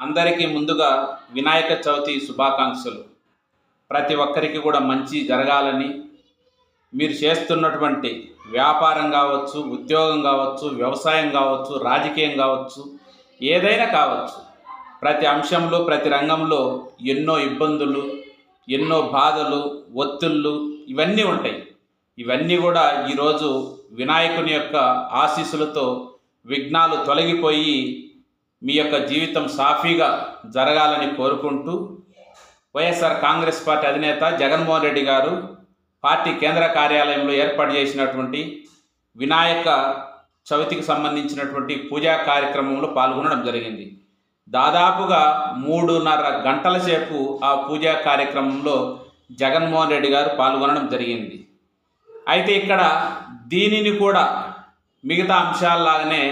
అందరికీ ముందుగా వినాయక చవితి శుభాకాంక్షలు. ప్రతి ఒక్కరికి కూడా మంచి జరగాలని మీరు చేస్తున్నటువంటి వ్యాపారం కావచ్చు ఉద్యోగం కావచ్చు వ్యవసాయం కావచ్చు రాజకీయం కావచ్చు ఏదైనా కావచ్చు ప్రతి అంశంలో ప్రతి రంగంలో ఎన్నో ఇబ్బందులు ఎన్నో బాధలు ఒత్తిళ్ళు ఇవన్నీ ఉంటాయి. ఇవన్నీ కూడా ఈరోజు వినాయకుని యొక్క ఆశీస్సులతో విఘ్నాలు తొలగిపోయి మీ యొక్క జీవితం సాఫీగా జరగాలని కోరుకుంటూ వైఎస్ఆర్ కాంగ్రెస్ పార్టీ అధినేత జగన్మోహన్ రెడ్డి గారు పార్టీ కేంద్ర కార్యాలయంలో ఏర్పాటు చేసినటువంటి వినాయక చవితికి సంబంధించినటువంటి పూజా కార్యక్రమంలో పాల్గొనడం జరిగింది. దాదాపుగా మూడున్నర గంటల సేపు ఆ పూజా కార్యక్రమంలో జగన్మోహన్ రెడ్డి గారు పాల్గొనడం జరిగింది. అయితే ఇక్కడ దీనిని కూడా మిగతా అంశాల్లాగానే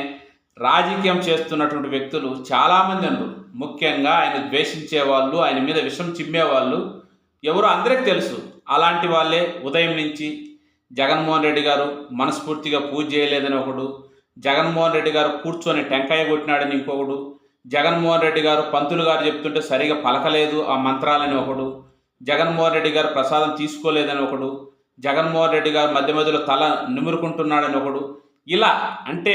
రాజకీయం చేస్తున్నటువంటి వ్యక్తులు చాలామంది ఉన్నారు. ముఖ్యంగా ఆయన ద్వేషించే వాళ్ళు ఆయన మీద విషం చిమ్మేవాళ్ళు ఎవరో అందరికీ తెలుసు. అలాంటి వాళ్ళే ఉదయం నుంచి జగన్మోహన్ రెడ్డి గారు మనస్ఫూర్తిగా పూజ చేయలేదని ఒకడు జగన్మోహన్ రెడ్డి గారు కూర్చొని టెంకాయ కొట్టినాడని ఇంకొకడు జగన్మోహన్ రెడ్డి గారు పంతులు గారు చెప్తుంటే సరిగా పలకలేదు ఆ మంత్రాలని ఒకడు జగన్మోహన్ రెడ్డి గారు ప్రసాదం తీసుకోలేదని ఒకడు జగన్మోహన్ రెడ్డి గారు మధ్య మధ్యలో తల నిమురుకుంటున్నాడని ఒకడు. ఇలా అంటే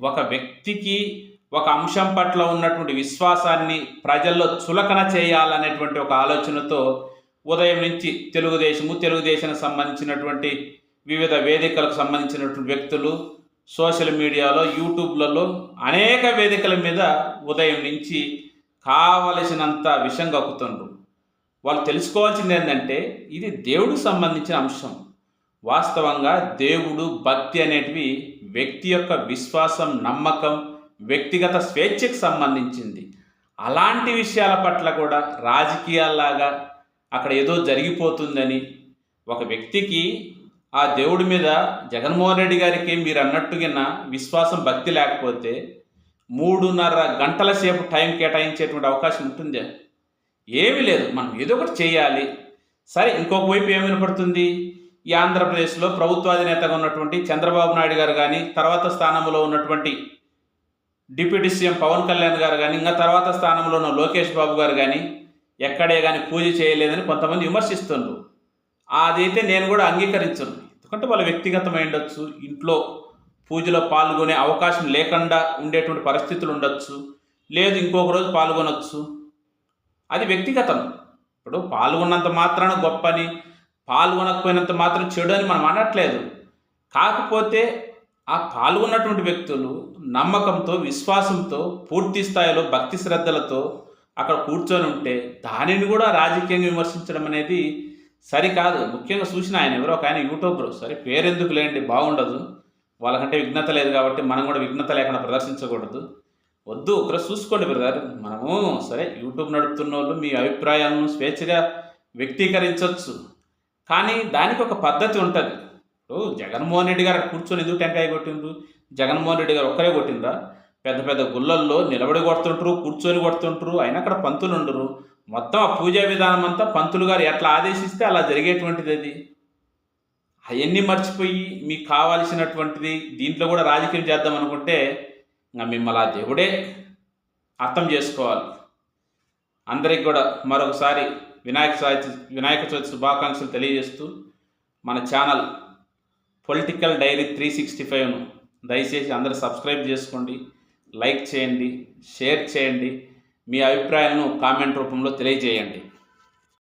ఒక వ్యక్తికి ఒక అంశం పట్ల ఉన్నటువంటి విశ్వాసాన్ని ప్రజల్లో చులకన చేయాలనేటువంటి ఒక ఆలోచనతో ఉదయం నుంచి తెలుగుదేశము తెలుగుదేశానికి సంబంధించినటువంటి వివిధ వేదికలకు సంబంధించినటువంటి వ్యక్తులు సోషల్ మీడియాలో యూట్యూబ్లలో అనేక వేదికల మీద ఉదయం నుంచి కావలసినంత విషం కక్కుతుండ్రు. వాళ్ళు తెలుసుకోవాల్సింది ఏంటంటే ఇది దేవుడికి సంబంధించిన అంశం. వాస్తవంగా దేవుడు భక్తి అనేటివి వ్యక్తి యొక్క విశ్వాసం నమ్మకం వ్యక్తిగత స్వేచ్ఛకు సంబంధించింది. అలాంటి విషయాల పట్ల కూడా రాజకీయాల్లాగా అక్కడ ఏదో జరిగిపోతుందని ఒక వ్యక్తికి ఆ దేవుడి మీద జగన్మోహన్ రెడ్డి గారికి మీరు అన్నట్టుగా విశ్వాసం భక్తి లేకపోతే మూడున్నర గంటల సేపు టైం కేటాయించేటువంటి అవకాశం ఉంటుందా. ఏమీ లేదు. మనం ఏదో ఒకటి చేయాలి. సరే ఇంకొక వైపు ఏమి వినపడుతుంది ఈ ఆంధ్రప్రదేశ్లో ప్రభుత్వాధినేతగా ఉన్నటువంటి చంద్రబాబు నాయుడు గారు కానీ తర్వాత స్థానంలో ఉన్నటువంటి డిప్యూటీ సీఎం పవన్ కళ్యాణ్ గారు కానీ ఇంకా తర్వాత స్థానంలో ఉన్న లోకేష్ బాబు గారు కానీ ఎక్కడే కానీ పూజ చేయలేదని కొంతమంది విమర్శిస్తుండ్రు. అదైతే నేను కూడా అంగీకరించను. ఎందుకంటే వాళ్ళ వ్యక్తిగతమై ఉండొచ్చు ఇంట్లో పూజలో పాల్గొనే అవకాశం లేకుండా ఉండేటువంటి పరిస్థితులు ఉండొచ్చు లేదు ఇంకొక రోజు పాల్గొనొచ్చు. అది వ్యక్తిగతం. ఇప్పుడు పాల్గొన్నంత మాత్రాన గొప్పని పాల్గొనకపోయినంత మాత్రం చెడు అని మనం అనట్లేదు. కాకపోతే ఆ పాల్గొన్నటువంటి వ్యక్తులు నమ్మకంతో విశ్వాసంతో పూర్తి స్థాయిలో భక్తి శ్రద్ధలతో అక్కడ కూర్చొని ఉంటే దానిని కూడా రాజకీయంగా విమర్శించడం అనేది సరికాదు. ముఖ్యంగా చూసిన ఆయన ఎవరో ఒక ఆయన యూట్యూబర్. సరే పేరెందుకు లేండి బాగుండదు. వాళ్ళకంటే విఘ్నత లేదు కాబట్టి మనం కూడా విఘ్నత లేకుండా ప్రదర్శించకూడదు. వద్దు ఒకరు చూసుకోండి బ్రదర్. మనము సరే యూట్యూబ్ నడుపుతున్న వాళ్ళు మీ అభిప్రాయాలను స్వేచ్ఛగా వ్యక్తీకరించవచ్చు కానీ దానికి ఒక పద్ధతి ఉంటుంది. ఇప్పుడు జగన్మోహన్ రెడ్డి గారు కూర్చొని ఎందుకు టెంకాయ కొట్టిండ్రు? జగన్మోహన్ రెడ్డి గారు ఒక్కరే కొట్టిండ్రా? పెద్ద పెద్ద గుళ్ళల్లో నిలబడి కొడుతుంటారు కూర్చొని కొడుతుంటారు అయినా అక్కడ పంతులు ఉండరు మొత్తం ఆ పూజా విధానం అంతా పంతులు గారు ఎట్లా ఆదేశిస్తే అలా జరిగేటువంటిది అది. అవన్నీ మర్చిపోయి మీకు కావాల్సినటువంటిది దీంట్లో కూడా రాజకీయం చేద్దాం అనుకుంటే మిమ్మల్ని ఆ దేవుడే అర్థం చేసుకోవాలి. అందరికి కూడా మరొకసారి వినాయక చవితి వినాయక చవితి శుభాకాంక్షలు తెలియజేస్తూ మన channel political diary three sixty ఫైవ్ను దయచేసి అందరూ సబ్స్క్రైబ్ చేసుకోండి లైక్ చేయండి షేర్ చేయండి మీ అభిప్రాయాలను కామెంట్ రూపంలో తెలియజేయండి.